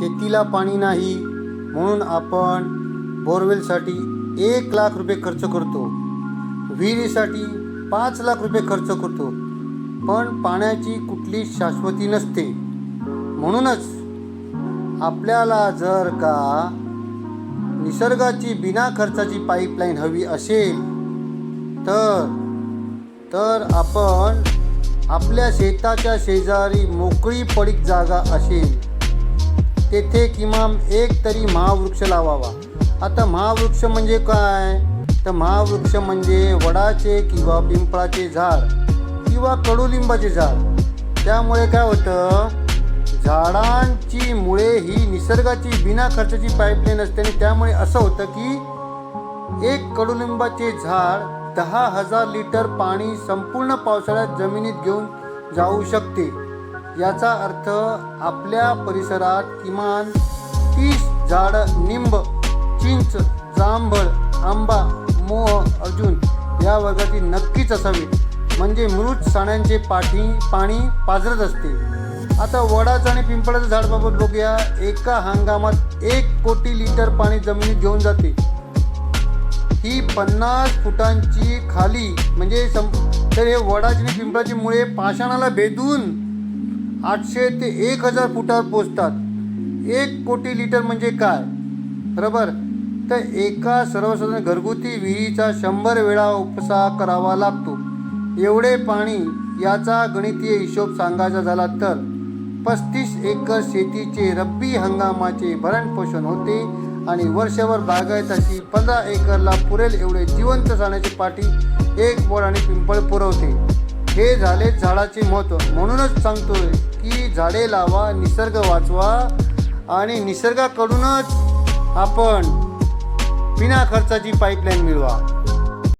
शेतीला पाणी नाही म्हणून आपण बोरवेलसाठी एक लाख रुपये खर्च करतो. विहिरीसाठी पाच लाख रुपये खर्च करतो. पण पाण्याची कुठली शाश्वती नसते. म्हणूनच आपल्याला जर का निसर्गाची बिना खर्चाची पाईपलाईन हवी असेल तर तर आपण आपल्या शेताच्या शेजारी मोकळी पडीक जागा असेल. तेथे किमान एक तरी महावृक्ष लावावा. आता महावृक्ष म्हणजे काय? तर महावृक्ष म्हणजे वडाचे किंवा पिंपळाचे झाड किंवा कडुलिंबाचे झाड. त्यामुळे काय होतं? झाडांची मुळे ही निसर्गाची बिना खर्चाची पाईपलाईन असते आणि त्यामुळे असं होतं की एक कडुलिंबाचे झाड दहा हजार लिटर पाणी संपूर्ण पावसाळ्यात जमिनीत घेऊन जाऊ शकते. याचा अर्थ आपल्या परिसरात किमान तीस झाडं निंब चिंच जांभळ आंबा मोह अर्जुन या वर्गातील नक्कीच असावी. म्हणजे मृत साण्यांचे पाठी पाणी पाजरत असते. आता वडाचं आणि पिंपळाचं झाडबाबत बघूया. एका हंगामात एक कोटी लिटर पाणी जमिनीत घेऊन जाते. ही पन्नास फुटांची खाली म्हणजे सम तर हे वडाची आणि पिंपळाची मुळे पाषाणाला भेदून आठशे ते एक हजार फुटावर पोचतात. एक कोटी लिटर म्हणजे काय? बरोबर? तर एका सर्वसाधारण घरगुती विहिरीचा शंभर वेळा उपसा करावा लागतो. एवढे पाणी याचा गणितीय हिशोब सांगायचा झाला तर पस्तीस एकर शेतीचे रब्बी हंगामाचे भरणपोषण होते आणि वर्षभर बागायताची पंधरा एकरला पुरेल एवढे जिवंत जाण्याची पाठी एक बोर आणि पिंपळ पुरवते. हे झाले झाडाचे महत्त्व. म्हणूनच सांगतोय की झाडे लावा निसर्ग वाचवा आणि निसर्गाकडूनच आपण बिना खर्चाची पाईपलाईन मिळवा.